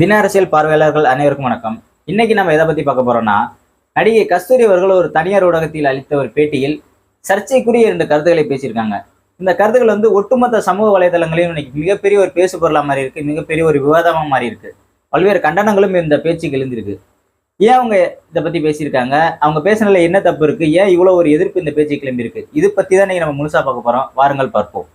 தின அரசியல் பார்வையாளர்கள் அனைவருக்கும் வணக்கம். இன்னைக்கு நம்ம எதை பத்தி பார்க்க போறோம்னா நடிகை கஸ்தூரி அவர்கள் ஒரு தனியார் ஊடகத்தில் அளித்த ஒரு பேட்டியில் சர்ச்சைக்குரிய இரண்டு கருத்துக்களை பேசியிருக்காங்க. இந்த கருத்துக்கள் வந்து ஒட்டுமொத்த சமூக வலைதளங்களையும் இன்னைக்கு மிகப்பெரிய ஒரு பேசு பொருளா மாறி இருக்கு மிகப்பெரிய ஒரு விவாதமா மாறி இருக்கு. பல்வேறு கண்டனங்களும் இந்த பேச்சுக்கு எழுந்திருக்கு. ஏன் அவங்க இதை பத்தி பேசியிருக்காங்க? அவங்க பேசுனதுல என்ன தப்பு இருக்கு? ஏன் இவ்வளவு ஒரு எதிர்ப்பு இந்த பேச்சு கிளம்பி இருக்கு இது பத்தி தான் நம்ம முழுசா பார்க்க போறோம். வாருங்கள் பார்ப்போம்.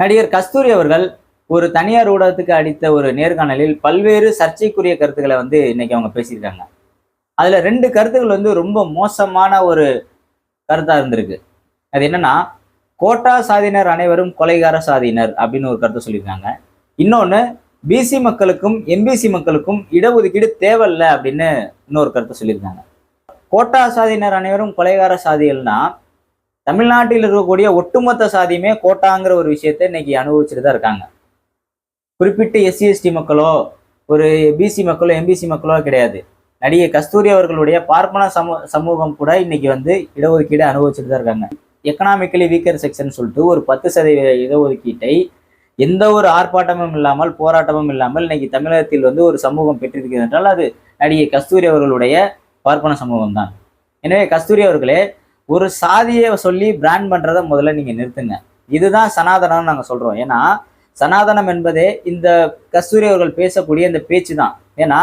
நடிகர் கஸ்தூரி அவர்கள் ஒரு தனியார் ஊடகத்துக்கு அடித்த ஒரு நேர்காணலில் பல்வேறு சர்ச்சைக்குரிய கருத்துக்களை வந்து இன்னைக்கு அவங்க பேசியிருக்காங்க. அதில் ரெண்டு கருத்துக்கள் வந்து ரொம்ப மோசமான ஒரு கருத்தா இருந்திருக்கு. அது என்னன்னா கோட்டா சாதியினர் அனைவரும் கொலைகார சாதியினர் அப்படின்னு ஒரு கருத்தை சொல்லியிருக்காங்க. இன்னொன்று பிசி மக்களுக்கும் எம்பிசி மக்களுக்கும் இடஒதுக்கீடு தேவையில்லை அப்படின்னு இன்னொரு கருத்தை சொல்லியிருக்காங்க. கோட்டா சாதியினர் அனைவரும் கொலைகார சாதிகள்னா தமிழ்நாட்டில் இருக்கக்கூடிய ஒட்டுமொத்த சாதியுமே கோட்டாங்கிற ஒரு விஷயத்தை இன்னைக்கு அனுபவிச்சுட்டு தான் இருக்காங்க. குறிப்பிட்ட எஸ்சி எஸ்டி மக்களோ ஒரு பிசி மக்களோ எம்பிசி மக்களோ கிடையாது. நடிகை கஸ்தூரி அவர்களுடைய பார்ப்பன சமூ சமூகம் கூட இன்னைக்கு வந்து இடஒதுக்கீடு அனுபவிச்சுட்டு தான் இருக்காங்க. எக்கனாமிக்கலி வீக்கர் செக்ஷன் சொல்லிட்டு ஒரு பத்து சதவீத இடஒதுக்கீட்டை எந்த ஒரு ஆர்ப்பாட்டமும் இல்லாமல் போராட்டமும் இல்லாமல் இன்னைக்கு தமிழகத்தில் வந்து ஒரு சமூகம் பெற்றிருக்கிறது என்றால் அது நடிகை கஸ்தூரி அவர்களுடைய பார்ப்பன சமூகம் தான் எனவே கஸ்தூரி அவர்களே ஒரு சாதியை சொல்லி பிராண்ட் பண்றதை முதல்ல நீங்க நிறுத்துங்க. இதுதான் சனாதனம்னு நாங்க சொல்றோம். ஏன்னா சனாதனம் என்பதே இந்த கஸ்தூரி அவர்கள் பேசக்கூடிய இந்த பேச்சு தான் ஏன்னா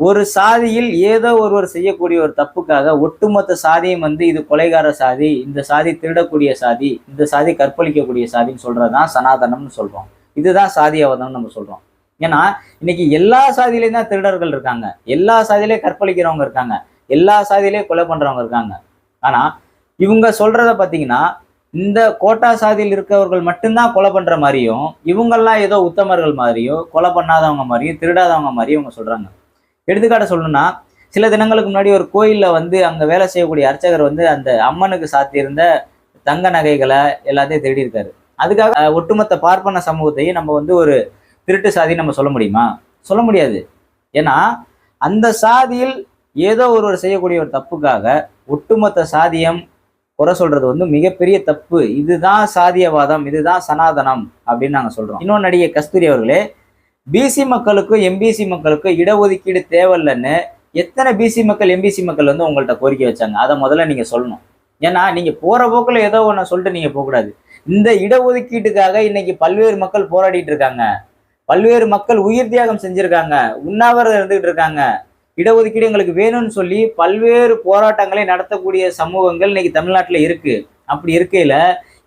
ஒரு சாதியில் ஏதோ ஒருவர் செய்யக்கூடிய ஒரு தப்புக்காக ஒட்டுமொத்த சாதியும் வந்து இது கொலைகார சாதி இந்த சாதி திருடக்கூடிய சாதி இந்த சாதி கற்பழிக்கக்கூடிய சாதின்னு சொல்றதுதான் சனாதனம்னு சொல்றோம். இதுதான் சாதியவாதம்னு நம்ம சொல்றோம். ஏன்னா இன்னைக்கு எல்லா சாதியிலையும் தான் திருடர்கள் இருக்காங்க. எல்லா சாதியிலையும் கற்பழிக்கிறவங்க இருக்காங்க. எல்லா சாதியிலையும் கொலை பண்றவங்க இருக்காங்க. ஆனா இவங்க சொல்றத பார்த்தீங்கன்னா இந்த கோட்டா சாதியில் இருக்கவர்கள் மட்டும்தான் கொலை பண்ற மாதிரியும் இவங்கெல்லாம் ஏதோ உத்தமர்கள் மாதிரியும் கொலை பண்ணாதவங்க மாதிரியும் திருடாதவங்க மாதிரியும் இவங்க சொல்றாங்க. எடுத்துக்காட்ட சொல்லணும்னா சில தினங்களுக்கு முன்னாடி ஒரு கோயிலில் வந்து அங்கே வேலை செய்யக்கூடிய அர்ச்சகர் வந்து அந்த அம்மனுக்கு சாத்தியிருந்த தங்க நகைகளை எல்லாத்தையும் திருடியிருக்காரு. அதுக்காக ஒட்டுமொத்த பார்ப்பன சமூகத்தையும் நம்ம வந்து ஒரு திருட்டு சாதி நம்ம சொல்ல முடியுமா? சொல்ல முடியாது. ஏன்னா அந்த சாதியில் ஏதோ ஒருவர் செய்யக்கூடிய ஒரு தப்புக்காக ஒட்டுமொத்த சாதியம் குறை சொல்றது வந்து மிகப்பெரிய தப்பு. இதுதான் சாதியவாதம் இதுதான் சனாதனம் அப்படின்னு நாங்கள் சொல்றோம். இன்னொன்று நடிகை கஸ்தூரி அவர்களே பிசி மக்களுக்கும் எம்பிசி மக்களுக்கும் இடஒதுக்கீடு தேவையில்லைன்னு எத்தனை பிசி மக்கள் எம்பிசி மக்கள் வந்து உங்கள்கிட்ட கோரிக்கை வச்சாங்க? அதை முதல்ல நீங்கள் சொல்லணும். ஏன்னா நீங்கள் போகிற போக்கில் ஏதோ ஒன்று சொல்லிட்டு நீங்கள் போகக்கூடாது. இந்த இடஒதுக்கீட்டுக்காக இன்னைக்கு பல்வேறு மக்கள் போராடிட்டு இருக்காங்க. பல்வேறு மக்கள் உயிர் தியாகம் செஞ்சுருக்காங்க. உண்ணாவிரதம் இருந்துகிட்டு இருக்காங்க. இடஒதுக்கீடு எங்களுக்கு வேணும்னு சொல்லி பல்வேறு போராட்டங்களை நடத்தக்கூடிய சமூகங்கள் இன்னைக்கு தமிழ்நாட்டில் இருக்கு. அப்படி இருக்கையில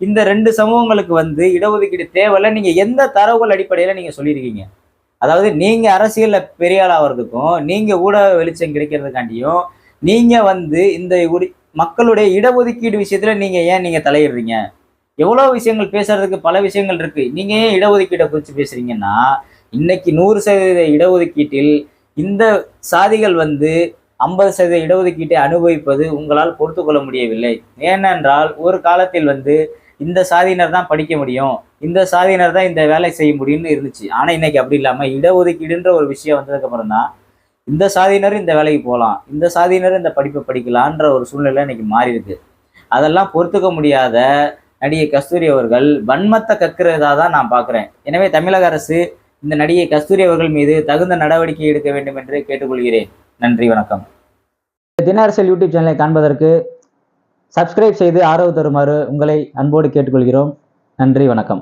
இந்த ரெண்டு சமூகங்களுக்கு வந்து இடஒதுக்கீடு தேவையில்ல. நீங்க எந்த தரவுகள் அடிப்படையில நீங்க சொல்லியிருக்கீங்க? அதாவது நீங்க அரசியல்ல பெரிய ஆளாகிறதுக்கும் நீங்க ஊடக வெளிச்சம் கிடைக்கிறதுக்காண்டியும் நீங்க வந்து இந்த மக்களுடைய இடஒதுக்கீடு விஷயத்துல நீங்க ஏன் நீங்க தலையிடுறீங்க? எவ்வளோ விஷயங்கள் பேசுறதுக்கு பல விஷயங்கள் இருக்கு. நீங்க ஏன் இடஒதுக்கீட்டை குறித்து பேசுறீங்கன்னா இன்னைக்கு நூறு சதவீத இடஒதுக்கீட்டில் இந்த சாதிகள் வந்து ஐம்பது சதவீத இடஒதுக்கீட்டை அனுபவிப்பது உங்களால் பொறுத்து கொள்ள முடியவில்லை. ஏனென்றால் ஒரு காலத்தில் வந்து இந்த சாதியினர் தான் படிக்க முடியும். இந்த சாதியினர் தான் இந்த வேலை செய்ய முடியும்னு இருந்துச்சு. ஆனால் இன்னைக்கு அப்படி இல்லாமல் இடஒதுக்கீடுன்ற ஒரு விஷயம் வந்ததுக்கு தான் இந்த சாதியினரும் இந்த வேலைக்கு போகலாம். இந்த சாதியினரும் இந்த படிப்பை படிக்கலான்ற ஒரு சூழ்நிலை இன்னைக்கு மாறி இருக்கு. அதெல்லாம் பொறுத்துக்க முடியாத நடிகை கஸ்தூரி அவர்கள் வன்மத்தை கக்கிறதா தான் நான் பார்க்குறேன் எனவே தமிழக அரசு இந்த நடிகை கஸ்தூரி அவர்கள் மீது தகுந்த நடவடிக்கை எடுக்க வேண்டும் என்று கேட்டுக்கொள்கிறேன். நன்றி வணக்கம். தினரசல் யூடியூப் சேனலை காண்பதற்கு சப்ஸ்கிரைப் செய்து ஆதரவு தருமாறு உங்களை அன்போடு கேட்டுக்கொள்கிறோம். நன்றி வணக்கம்.